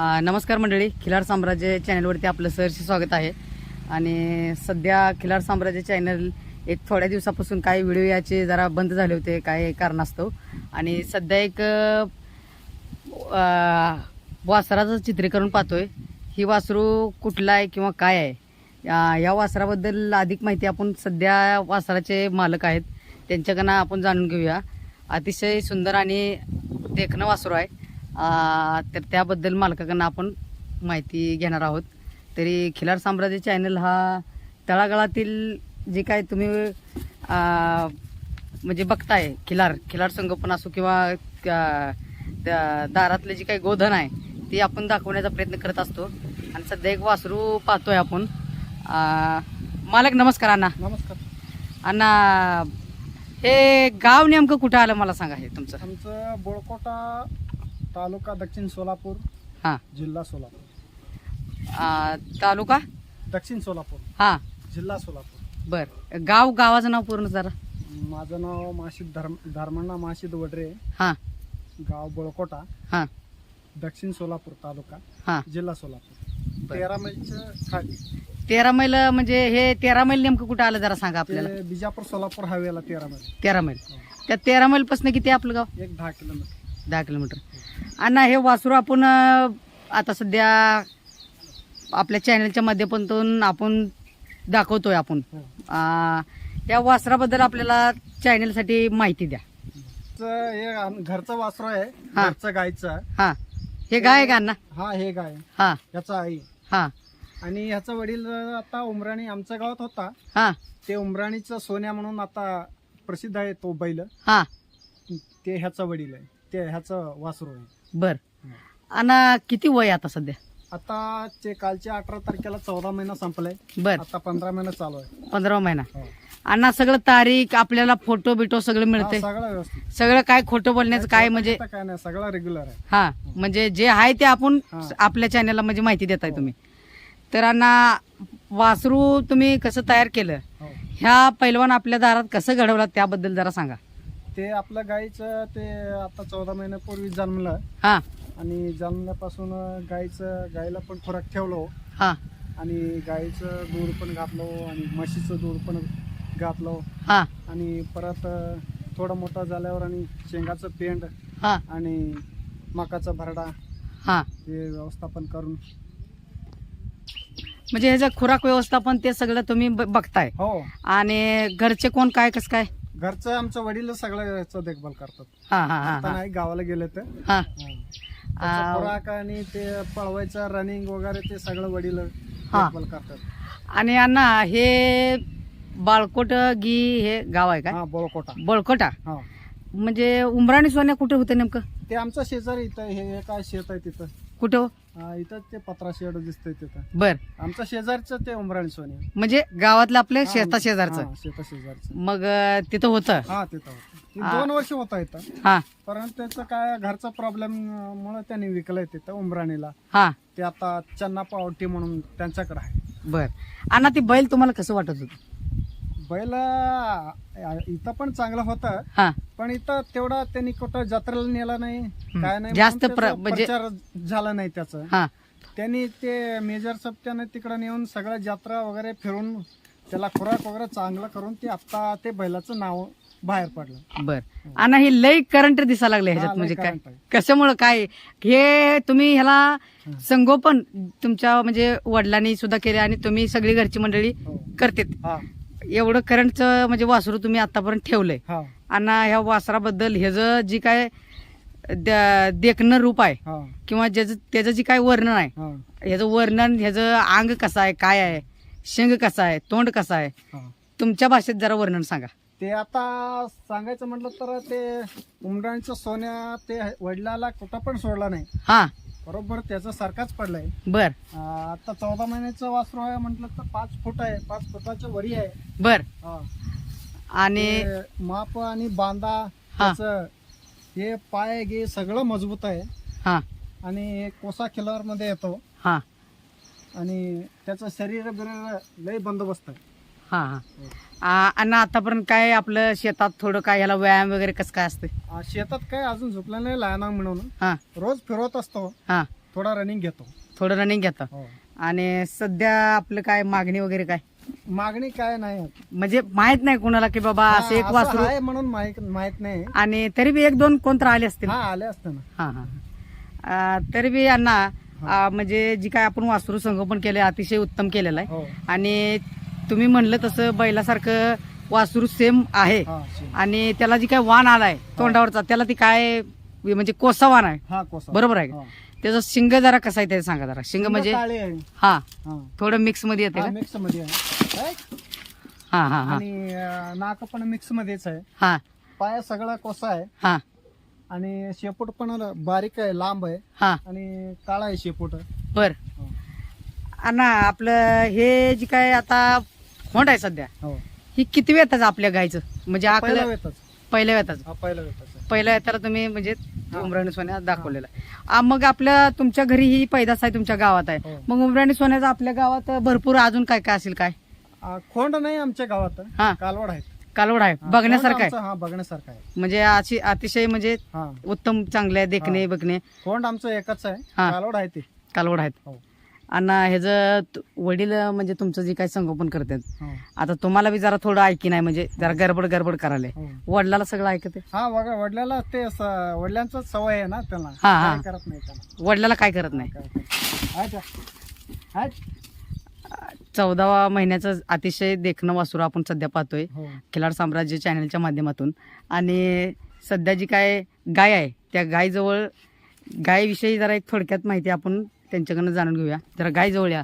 नमस्कार मंडळी. खिलार साम्राज्य चॅनलवरती आपलं सहर्ष स्वागत आहे. आणि सध्या खिलार साम्राज्य चॅनल एक थोड्या दिवसापासून काही व्हिडिओ याचे जरा बंद झाले होते काय कारणास्तव. आणि सध्या एक वासराचं चित्रीकरण पाहतोय. ही वासरू कुठला आहे किंवा काय आहे? या- वासराबद्दल अधिक माहिती आपण सध्या वासराचे मालक आहेत. त्यांच्याकडनं आपण जाणून घेऊया. अतिशय सुंदर आणि देखणं वासरू आहे. तर त्याबद्दल मालकाकडनं आपण माहिती घेणार आहोत. तरी खिलार साम्राज्य चॅनल हा तळागाळातील जे काय तुम्ही म्हणजे बघताय खिलार खिलार संगोपन असो किंवा दारातले जे काही गोधन आहे ते आपण दाखवण्याचा प्रयत्न करत असतो. आणि सध्या एक वासरू पाहतोय आपण. मालक नमस्कार अण्णा. नमस्कार. अण्णा हे गाव नेमकं कुठं आलं मला सांगा हे तुमचं. आमचं बोळकोटा तालुका दक्षिण सोलापूर हां. जिल्हा सोलापूर. आ, तालुका? दक्षिण सोलापूर. हां. जिल्हा सोलापूर. बर. गाव गावाचं नाव पूर्ण जरा. माझं नाव माशिद धर्म धर्मण्णा माशिद वडरे. हां. गाव बोळकोटा. हां. दक्षिण सोलापूर तालुका. हां. जिल्हा सोलापूर. तेरा मैलचं खाली. तेरा मैल म्हणजे हे तेरा मैल नेमकं कुठं आलं जरा सांगा आपल्याला. ते बिजापूर सोलापूर हायवेला तेरा मैल. तेरा मैल. त्या तेरा मैलपासून किती आहे आपलं गाव? एक दहा किलोमीटर. दहा किलोमीटर. अण्णा हे वासरू आपण आता सध्या आपल्या चॅनलच्या माध्यमातून आपण दाखवतोय आपण. हो. या वासराबद्दल आपल्याला चॅनलसाठी माहिती द्या. हे घरचं वासरू आहे हा. घरचं गायचं. हा. हे गाय आहे का अण्णा? हा हे गाय. हा. याचा आई. हा. आणि ह्याचा वडील आता उमराणी आमच्या गावात होता. हा. ते उमराणीचं सोन्या म्हणून आता प्रसिद्ध आहे तो बैल. हा. ते ह्याचा वडील आहे. ते ह्याचं वासरू आहे. बर. अण्णा किती वय आता सध्या? आता ते कालच्या अठरा तारखेला चौदा महिना संपलाय. बर. आता पंधरा महिना चालू आहे. पंधरा महिना. हो. अण्णा सगळं तारीख आपल्याला फोटो बिटो सगळं हा, मिळते सगळं व्यवस्थित. सगळं काय खोटं बोलण्याचं काय म्हणजे? आता काय नाही सगळं रेग्युलर आहे. हा म्हणजे जे आहे ते आपण हा. आपल्या चॅनलला म्हणजे माहिती देताय हो. तुम्ही. तर अण्णा वासरू तुम्ही कसं तयार केलं? हो. ह्या पैलवान आपल्या दारात कसं घडवलं त्याबद्दल जरा सांगा. ते आपलं गाईचं ते आता चौदा महिन्यापूर्वी जन्मलं. हा. आणि जन्मल्यापासून गाईचं गाईला पण खुराक ठेवलो हा. आणि गाईचं दूध पण घातलो आणि म्हशीचं दूध पण घातलो हा. आणि परत थोडं मोठं झाल्यावर आणि शेंगाचं पेंड हा. आणि मकाचा भरडा हा. हे व्यवस्थापन करून. म्हणजे ह्याचं खुराक व्यवस्थापन ते सगळं तुम्ही ब- बघताय. हो. आणि घरचे कोण काय कसं काय? घरचं आमचं वडील सगळं याचं देखभाल करतात. हा हा हा आता हा. नाही गावाला गेले तर हा. त्याचं आ, खुराक आणि ते पळवायचं रनिंग वगैरे ते सगळं वडील. देखभाल करतात. आणि अण्णा हे बाळकोट गी हे गाव आहे का हा बोळकोटा. बळकोटा? हा. म्हणजे उमराणी सोन्या कुठे होतं नेमकं? ते आमचं शेजारी इथं हे काय शेत आहे तिथं. कुठं? हो? इथं ते पत्रा शेड दिसतंय तिथं. बर. आमचं शेजारचं ते उमराणी सोने. म्हणजे गावातलं आपलं शेता शेजारचं? शेता शेजारचं. मग अं, तिथं होतं? हा तिथं होतं. ते हा. दोन वर्ष होता इथं. हा. परंतु त्याचं काय घरचा प्रॉब्लेम मुळे त्यांनी विकलंय तिथं उमराणीला. हा. ते आता चन्ना पावटी म्हणून त्यांच्याकडे आहे. बर. अण्णा ती बैल तुम्हाला कसं वाटत होतं? बैल आ, इथं पण चांगलं होतं. हा. पण इथं तेवढा त्यांनी कुठं जत्रेला नेला नाही. काय नाही जास्त म्हणून प्र- त्याचा म्हणजे- प्रचार झाला नाही त्याचं. हा. त्यांनी ते मेजर सप्त्याने तिकडे नेऊन सगळ्या जत्रा वगैरे फिरून त्याला खुराक वगैरे चांगलं करून ते आता ते बैलाचं नाव बाहेर पडलं. बर. अण्णा हे लई करंट दिसायला लागले हा, ह्याच्यात लय म्हणजे काय? current आहे. कशामुळं काय? हे तुम्ही ह्याला संगोपन तुमच्या म्हणजे वडिलांनी सुद्धा केले आणि तुम्ही सगळी घरची मंडळी हो. करते हा. एवढं करंटचं म्हणजे वासरू तुम्ही आतापर्यंत ठेवलंय. हा. आणि ह्या वासराबद्दल ह्याचं जी काय द- देखणं रूप आहे हा. किंवा ज्याचं त्याचं जे काय वर्णन आहे हा. ह्याचं वर्णन ह्याचं अंग कसं आहे काय आहे शेंग कसा आहे तोंड कसं आहे हा. तुमच्या भाषेत जरा वर्णन सांगा. ते आता सांगायचं म्हटलं तर ते उमराणचं सोन्या ते वडिलाला कुठं पण सोडला नाही. हा. बरोबर त्याचा सारखाच पडलाय. बर. आ, आता चौदा महिन्याचं वासरू आहे म्हटलं तर पाच फूट आहे पाच फुटाच्या वरी आहे. बर. हा. आणि ते माप आणि बांधा हा. त्याचं हे पाय गे सगळं मजबूत आहे. हा. आणि कोसा खिलारमध्ये येतो. हा. आणि त्याचं शरीर बिरीर लय बंदोबस्त आहे. हा हा. आ, आणि आतापर्यंत काय आपलं शेतात थोडं काय ह्याला व्यायाम वगैरे कसं काय असते आ, शेतात काय अजून झुकलं नाही लहान म्हणून. हा. रोज फिरवत असतो. हा. थोडा रनिंग घेतो. थोडं रनिंग घेता? हो. आणि सध्या आपलं काय मागणी वगैरे काय? मागणी काय नाही. म्हणजे माहीत नाही कोणाला की बाबा असं एक हा, वासरू आहे म्हणून माहीत माहीत नाही. आणि तरी बी एक दोन कोण तर आले असतील? हा आले असते ना. हा हा तरी बी यांना आ, म्हणजे जी काय आपण वासरू संगोपन केलं अतिशय उत्तम केलेलं आहे. हो. आणि तुम्ही म्हणलं तसं बैलासारखं वासरू सेम आहे. हा. आणि त्याला जी काय वाण आलाय तोंडावरचा त्याला ती काय म्हणजे कोसा वाण आहे. हा कोसा. बरोबर आहे का? हा. त्याचं शिंग जरा कसं आहे ते सांगा जरा. शिंग म्हणजे काळी आहे. हा. हा. थोडं मिक्समध्ये येते का? मिक्समध्ये आहे. काय? हा हा हा. आणि अं, नाक पण मिक्स मध्येच आहे. हा. पाय सगळा कोसा आहे. हा. आणि शेपूट पण बारीक आहे लांब आहे. हा. आणि काळा आहे शेपूट. बर. अण्णा आपलं हे जी काय आता खोंड आहे सध्या. हो. ही किती वेताचं आपल्या गायचं म्हणजे पहिला वेतच. पहिल्या वेताचं. हा पहिला वेतच. आहे. पहिल्या वेताला तुम्ही म्हणजे. उमराणी सोन्या दाखवलेला आहे. आ, मग आपल्या तुमच्या घरी ही पैदास आहे तुमच्या गावात आहे. हो. मग उमराणी सोन्याचं आपल्या गावात भरपूर अजून काय काय असेल काय? आ, खोंड नाही आमच्या गावात. हा. कालवड आहेत. कालवड आहे. हा, बघण्यासारखं खोंड आहे. आमचं, हा बघण्यासारखं आहे. म्हणजे अशी अतिशय म्हणजे हा. उत्तम चांगले आहे देखणे. बघणे. खोंड आमचं एकच आहे. हा. कालवड आहे ते. कालवड आहेत. हो. आणि ह्याचं तु- वडील म्हणजे तुमचं जे काही संगोपन करतात हो. आता तुम्हाला बी जरा थोडं ऐकी नाही म्हणजे जरा गडबड गडबड करायला. हो. वडिलाला सगळं ऐकते? हा वग- वडिलाला ते वडिलांचं सवय आहे ना त्यांना हा, हा. काय करत नाही वडिलाला काय करत नाही? काय करत. चौदावा महिन्याचं अतिशय देखणं वासरू आपण सध्या पाहतोय. हो. खिलाड साम्राज्य चॅनलच्या माध्यमातून. आणि सध्या जी काय गाय आहे त्या गायजवळ गायविषयी जरा एक थोडक्यात माहिती आपण त्यांच्याकडनं जाणून घेऊया. जरा गाय जवळ या.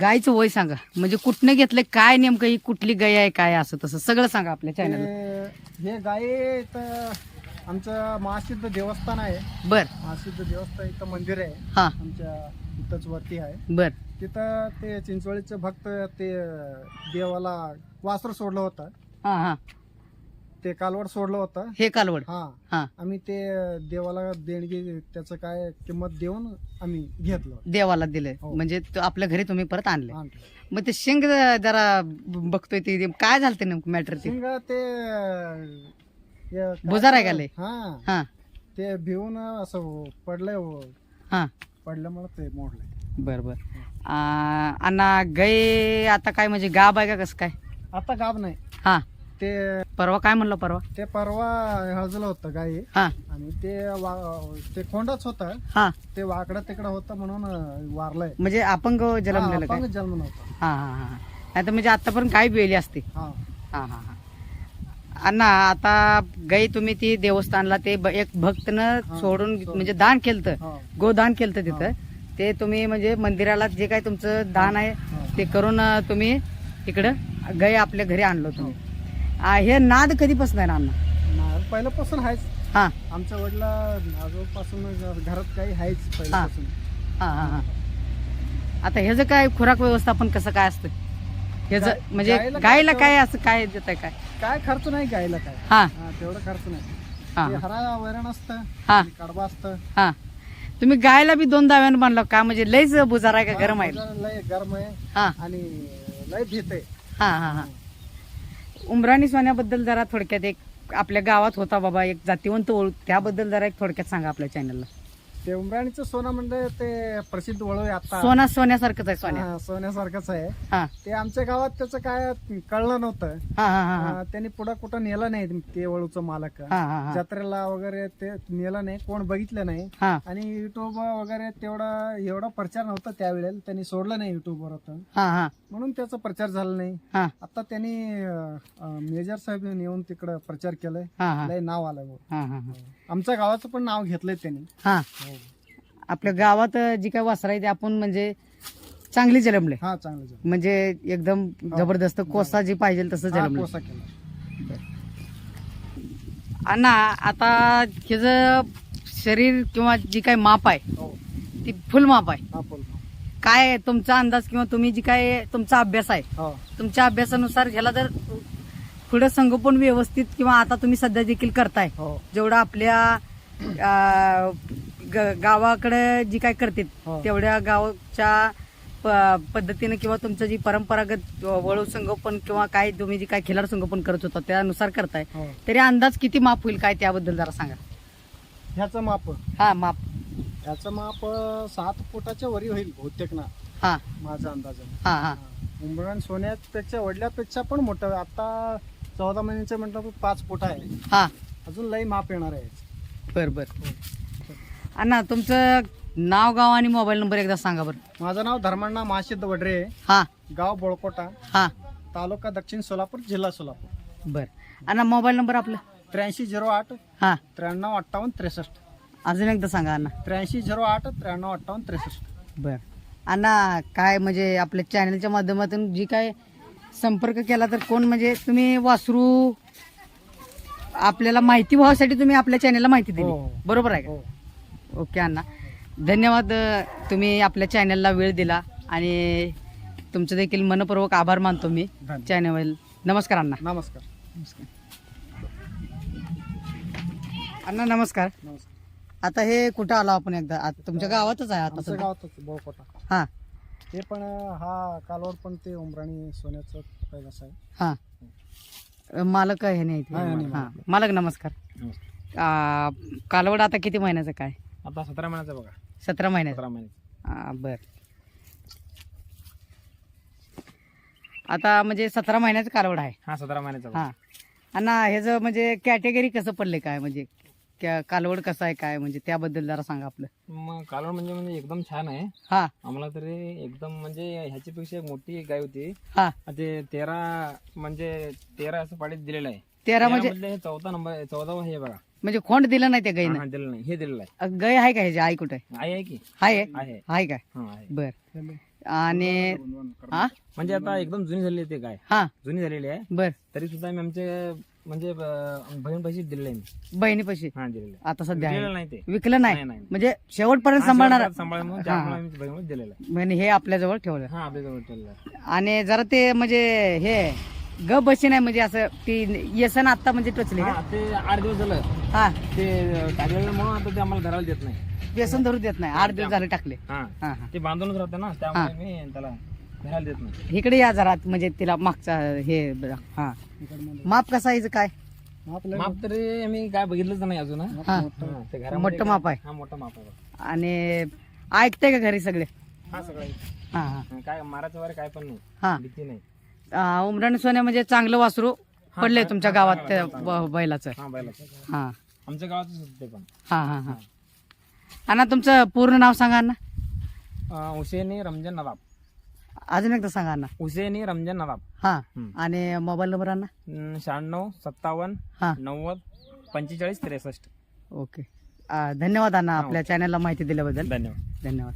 गायचं वय सांगा. म्हणजे कुठनं घेतलंय काय नेमकं ही कुठली गाय आहे काय असं तसं सगळं सांगा आपल्या चॅनलला ते- हे गाय तर आमचं महासिद्ध देवस्थान आहे. बर. महासिद्ध देवस्थान इथं मंदिर आहे. हा. आमच्या इथंच वरती आहे. बर. तिथं ते चिंचवडीचे भक्त ते देवाला वासर सोडलं होतं. हा हा. ते कालवड सोडलं होतं. हे कालवड. हा. हा. आम्ही ते देवाला देणगी त्याचं काय किंमत देऊन आम्ही घेतलं. देवाला दिलंय. हो. म्हणजे तो आपल्या घरी तुम्ही परत आणले आणलं. मग ते शेंग जरा बघतोय ते काय झालं ते नेमकं मॅटर ते? शिंग ते हे काय बुजार आहे का? हा. हा. ते भिवून असं पडलंय व- हा. पडल्यामुळे ते मोडलंय. बर बर आ, अण्णा गै आता काय म्हणजे गाब आहे का कसं काय? आता गाब नाही. हा. ते परवा काय म्हणलं परवा? ते परवा हळजलं होतं गाई. हा. आणि ते वा- ते खोंडच होतं. हा. ते वाकडं तिकडं होतं म्हणून अं, वारलंय. म्हणजे अपंग जन्मलेलं हा, काय? अपंग जन्म नव्हता. हा हा हा. नाही तर म्हणजे आतापर्यंत गाय बिळली असते. हा. हा हा हा. अण्णा आता गाई तुम्ही ती देवस्थानला ते ब- एक भक्तनं हा, सोडून. म्हणजे दान केलं हा. गोदान केलं तिथं. ते तुम्ही म्हणजे मंदिराला जे काय तुमचं दान आहे हा. ते करून अं, तुम्ही इकडं गाय आपल्या घरी आणलो हो. तुम्ही आ, हे नाद कधीपासून आहे ना अण्णा पहिल्यापासून आहेच. हा. आमच्या वडला आजोपासून घरात काही आहेच पहिल्यापासून. हा हा हा. आता ह्याचं काय खुराक व्यवस्थापन कसं काय असतं? ह्याचं गाय- म्हणजे गायला काय गायला? काय असं काय देत आहे काय? काय खर्च नाही गायला काय. हा. हा, तेवढं खर्च नाही. हा. ते हरा वैरण असतं हा. कडबा असतं. हा. तुम्ही गायला बी दोन दाव्यानं बांधलं का? म्हणजे लयच बुजार आहे का? गरम आहे. हा, लय गरम आहे. हा. आणि लय भीत आहे. हा हा हा. उमराणी सोन्याबद्दल जरा थोडक्यात एक आपल्या गावात होता बाबा एक जातीवंत ओळख त्याबद्दल जरा एक थोडक्यात सांगा आपल्या चॅनलला ते उमराणीचं सोनं म्हणजे ते प्रसिद्ध वळू आहे आता. सोना सोन्यासारखंच आहे सोन्या. हा, सोन्यासारखंच आहे. हा. ते आमच्या गावात त्याचं काय कळलं नव्हतं. हा हा हा हा. हा, त्यांनी पुढं कुठं नेलं नाही ते वळूचं मालक. हा हा हा. जत्रेला वगैरे ते नेलं नाही कोण बघितलं नाही. हा. आणि युट्यूब वगैरे तेवढा एवढा प्रचार नव्हता त्यावेळेला. त्यांनी सोडलं नाही युट्यूबवर होतं हा हा. म्हणून त्याचा प्रचार झाला नाही. हा. आता त्यांनी अं, मेजर साहेब येऊन तिकडं प्रचार केलाय. हा हा. लय नाव आलं बुवा. हा हा हा. आमच्या गावाचं पण नाव घेतलंय त्यांनी. हा. आपल्या गावात जी काय वासरा आहे ते आपण म्हणजे चांगली जन्मले. हा चांगलं झालं म्हणजे एकदम जबरदस्त कोसा जी पाहिजे तसं हा, केला. अण्णा आता ह्याचं शरीर किंवा जी काय माप आहे हो. ती फुल माप आहे. हा बोल काय तुमचा अंदाज किंवा तुम्ही जी काय तुमचा अभ्यास आहे हो. तुमच्या अभ्यासानुसार ह्याला जर पुढे संगोपन व्यवस्थित किंवा आता तुम्ही सध्या देखील करताय. हो. जेवढं आपल्या अं, ग- गावाकडे जी काय करते हो. तेवढ्या गावच्या प- पद्धतीने किंवा तुमचं जी परंपरागत वळू संगोपन किंवा काय तुम्ही जी काय खिलार संगोपन करत होता त्यानुसार करताय. हो. तरी अंदाज किती माप होईल काय त्याबद्दल जरा सांगा. ह्याचं माप. हा माप. ह्याचं माप सात फुटाच्या वरी होईल बहुतेक ना. हा. माझा अंदाजाने हा हा. उंबरण सोन्यापेक्षा वडल्यापेक्षा पण मोठं. आता चौदा महिन्याचं म्हटलं तर पाच फूट आहे. हा. अजून लई माप येणार आहे. बर बर. अण्णा तुमचं नाव गाव आणि मोबाईल नंबर एकदा सांगा बरं. माझं नाव धर्मांना महासिद्ध वडरे. आहे. हा. गाव बोळकोटा. हा. तालुका दक्षिण सोलापूर जिल्हा सोलापूर. बर. अण्णा मोबाईल नंबर आपला? त्र्याऐंशी झिरो आठ हा. त्र्याण्णव अठ्ठावन्न त्रेसष्ट. अजून एकदा सांगा अण्णा. त्र्याऐंशी झिरो आठ त्र्याण्णव अठ्ठावन्न त्रेसष्ट. बर. अण्णा काय म्हणजे आपल्या चॅनलच्या माध्यमातून जी काय संपर्क केला तर कोण? म्हणजे तुम्ही वासरू आपल्याला माहिती व्हासाठी तुम्ही आपल्या चॅनलला माहिती दिली. हो. बरोबर आहे हो. का ओके अण्णा. धन्यवाद अ, तुम्ही आपल्या चॅनलला वेळ दिला आणि तुमचं देखील मनपूर्वक आभार मानतो मी धन्यवाद. चॅनल नमस्कार अण्णा. नमस्कार. अण्णा नमस्कार. नमस्कार. आता हे कुठं आलो आपण एकदा? आता तुमच्या गावातच आहे आता आमचं सध्या. गावातच बोळकोटा. हा. ते पण हा कालवड पण ते उमराणी सोन्याचं पैदास आहे. हा. मालक आहे नाही हा, हा, हा. मालक. नमस्कार. आ, कालवड आता किती महिन्याचं काय? आता सतरा महिन्याचा बघा. सतरा महिन्याचं. सतरा महिन्याचा. हा, बर. आता म्हणजे सतरा महिन्याचं कालवड आहे. हा सतरा महिन्याचा बघा. हा. अण्णा ह्याचं म्हणजे कॅटेगरी कसं पडले काय म्हणजे? क्या- कालवड कसं आहे काय म्हणजे त्याबद्दल जरा सांगा आपलं. मग कालवड म्हणजे म्हणजे एकदम छान आहे. हा. आम्हाला तरी एकदम म्हणजे ह्याच्यापेक्षा एक मोठी गाय होती. हा. ते तेरा म्हणजे तेरा असं पाडीत दिलेलं आहे. तेरा म्हणजे तेरामधले हे चौथा नंबर चौदा हे बघा. म्हणजे खोंड दिलं नाही त्या गाईनं? हा, दिलेलं नाही. हे दिलेलं आहे. अ, गाय आहे का ह्याची? आई कुठे? आहे आहे की? आहे? आहे. आहे काय हा आहे. बर. आणि हा म्हणजे आता एकदम जुनी झालेली आहे ते गाय. हा. जुनी झालेली आहे. बर. तरी सुद्धा मी आमचे म्हणजे बहीण पैसे मी. बहिणीपाशी? हा दिलेले आता सध्या आहे. दिलेलं नाही ते. विकलं नाही? नाही नाही म्हणजे शेवटपर्यंत सांभाळणार सांभाळ म्हणून त्यामुळे. आम्ही बहीण दिलेलं आहे. म्हणजे हे आपल्याजवळ ठेवलं. हा आपल्याजवळ ठेवलेलं आहे. आणि जरा ते म्हणजे हे ग बशी नाही म्हणजे असं ती येसन आता म्हणजे टचले. हा, ते आठ दिवस झालं. हा. ते टाकलेलं म्हणून आता ते आम्हाला धरायला देत नाही. व्यसन धरू देत नाही. आठ दिवस झाले टाकले. हा. हा हा. ते बांधूनच राहते ना त्यामुळे मी त्याला धरायला देत नाही. इकडे या जरा म्हणजे तिला मागचा हे. हा. माप कसा आहे काय? माप तरी मी काय बघितलंच नाही अजून हा. हा. हा, ते घरामध्ये मोठं माप आहे. हा मोठं माप आहे बघ. आणि ऐकते का घरी सगळे? हा सगळं हा हा. हा, काय मारायचं वगैरे काय पण नाही. हा. भीती नाही. आ, उमराणी सोन्या म्हणजे चांगलं वासरू पडले तुमच्या गावात त्या ब- बैलाचं. हा बैलाचं. हा. आमच्या गावातच होतं ते पण. हा हा हा. अण्णा तुमचं पूर्ण नाव सांगा अण्णा. अं, हुसेनी रमजान नवाब. अजून एकदा सांगा अण्णा हुसेनी रमजान नवाब. हा. हम्म. आणि मोबाईल नंबर अं, शहाण्णव सत्तावन्न हा. नव्वद पंचेचाळीस त्रेसष्ट. ओके. आ, धन्यवाद अण्णा आपल्या चॅनलला माहिती दिल्याबद्दल. धन्यवाद. धन्यवाद.